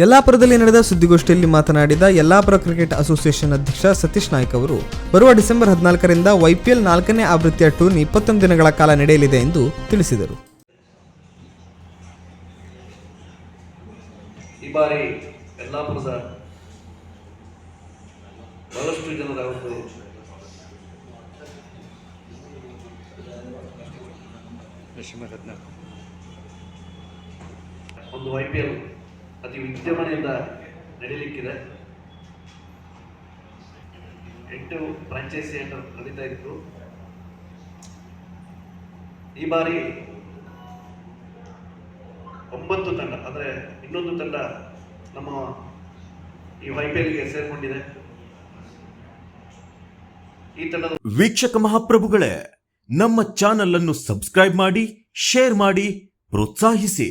ಯಲ್ಲಾಪುರದಲ್ಲಿ ನಡೆದ ಸುದ್ದಿಗೋಷ್ಠಿಯಲ್ಲಿ ಮಾತನಾಡಿದ ಯಲ್ಲಾಪುರ ಕ್ರಿಕೆಟ್ ಅಸೋಸಿಯೇಷನ್ ಅಧ್ಯಕ್ಷ ಸತೀಶ್ ನಾಯ್ಕ ಅವರು, ಬರುವ ಡಿಸೆಂಬರ್ ಹದಿನಾಲ್ಕರಿಂದ ವೈಪಿಎಲ್ ನಾಲ್ಕನೇ ಆವೃತ್ತಿಯ ಟೂರ್ನಿ ಇಪ್ಪತ್ತೊಂದು ದಿನಗಳ ಕಾಲ ನಡೆಯಲಿದೆ ಎಂದು ತಿಳಿಸಿದರು. ಈ ಬಾರಿ ಯಲ್ಲಾಪುರದ ಬಹಳಷ್ಟು ಜನರ ಒಂದು ಒಂದು ಅತಿ ವಿಜೃಂಭಣೆಯಿಂದ ನಡೀಲಿಕ್ಕಿದೆ. ಎಂಟು ಫ್ರಾಂಚೈಸಿ ಅಂತ ನಡೀತಾ ಇತ್ತು ಈ ಬಾರಿ ಒಂಬತ್ತು ತಂಡ, ಅಂದರೆ ಇನ್ನೊಂದು ತಂಡ ನಮ್ಮ ಈ ವೈಪಿಎಲ್ಗೆ ಸೇರ್ಕೊಂಡಿದೆ. ಈ ತಂಡದ ವೀಕ್ಷಕ ಮಹಾಪ್ರಭುಗಳೇ, ನಮ್ಮ ಚಾನಲ್ ಅನ್ನು ಸಬ್ಸ್ಕ್ರೈಬ್ ಮಾಡಿ, ಶೇರ್ ಮಾಡಿ, ಪ್ರೋತ್ಸಾಹಿಸಿ.